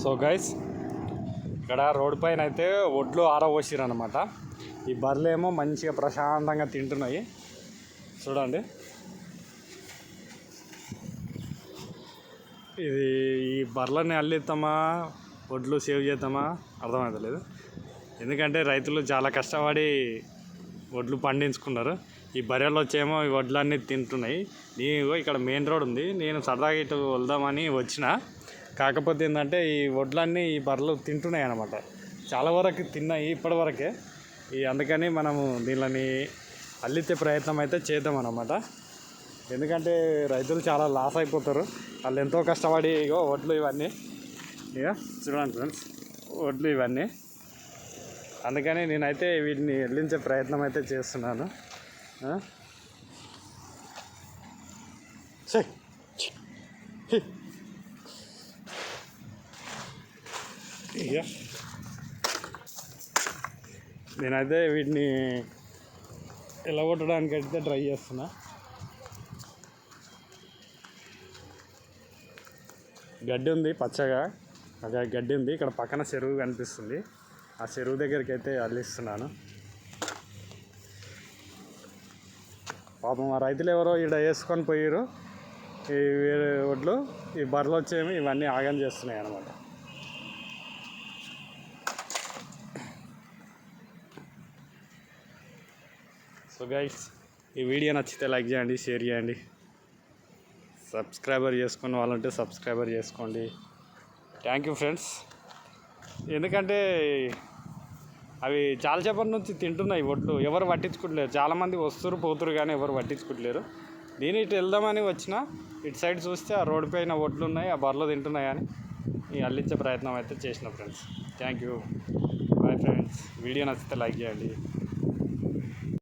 So guys ఇక్కడ road పైన అయితే ఒడ్లు ఆరబోసిరు అనమాట ఈ బర్రెలేమో మంచిగా ప్రశాంతంగా తింటున్నాయి. చూడండి. ఇది ఈ బర్రెలని అల్లిస్తామా ఒడ్లు సేవ్ చేద్దామా అర్థమవుతలేదు ఎందుకంటే రైతులు చాలా కష్టపడి వడ్లు పండించుకున్నారు. ఈ బర్రెలు వచ్చేమో ఈ వడ్లన్నీ తింటున్నాయి. నేను ఇక్కడ మెయిన్ రోడ్ ఉంది. నేను సరదాగా ఇటు వెళ్దామని వచ్చిన. కాకపోతే ఏంటంటే ఈ వడ్లన్నీ ఈ బర్రెలు తింటున్నాయి అనమాట చాలా వరకు తిన్నాయి ఇప్పటి వరకే. ఈ అందుకని మనము దీనిని అల్లితే ప్రయత్నం అయితే చేద్దాం అనమాట ఎందుకంటే రైతులు చాలా లాస్ అయిపోతారు. వాళ్ళు ఎంతో కష్టపడి ఇగో వడ్లు ఇవన్నీ ఇక చూడండి ఫ్రెండ్స్ వడ్లు ఇవన్నీ. అందుకని నేనైతే వీటిని వెళ్ళించే ప్రయత్నం అయితే చేస్తున్నాను. ఆ? ఇక నేనైతే వీటిని ఎలగొట్టడానికి అయితే ట్రై చేస్తున్నా. గడ్డి ఉంది పచ్చగా. అదే గడ్డి ఉంది. ఇక్కడ పక్కన చెరువు కనిపిస్తుంది. ఆ చెరువు దగ్గరికి అయితే అల్లిస్తున్నాను. పాపం ఆ రైతులు ఎవరో ఈడ వేసుకొని పోయారు ఈ వేరే ఒడ్లు ఈ బర్రెలు వచ్చేమి ఇవన్నీ ఆగం చేస్తున్నాయి అన్నమాట సో గైస్ ఈ వీడియో నచ్చితే లైక్ చేయండి షేర్ చేయండి. సబ్స్క్రైబర్ చేసుకున్న వాళ్ళంటే సబ్స్క్రైబర్ చేసుకోండి. థ్యాంక్ యూ ఫ్రెండ్స్ ఎందుకంటే అవి చాలా చేపల నుంచి తింటున్నాయి ఒట్లు ఎవరు పట్టించుకోవట్లేరు చాలామంది వస్తురు పోతురు కానీ ఎవరు పట్టించుకోవట్లేరు నేను ఇటు వెళ్దామని వచ్చిన ఇటు సైడ్ చూస్తే ఆ రోడ్డు పైన ఒట్లు ఉన్నాయి ఆ బర్రెలు తింటున్నాయి అని ఈ అల్లించే ప్రయత్నం అయితే చేసిన friends thank you bye friends video నచ్చితే లైక్ చేయండి.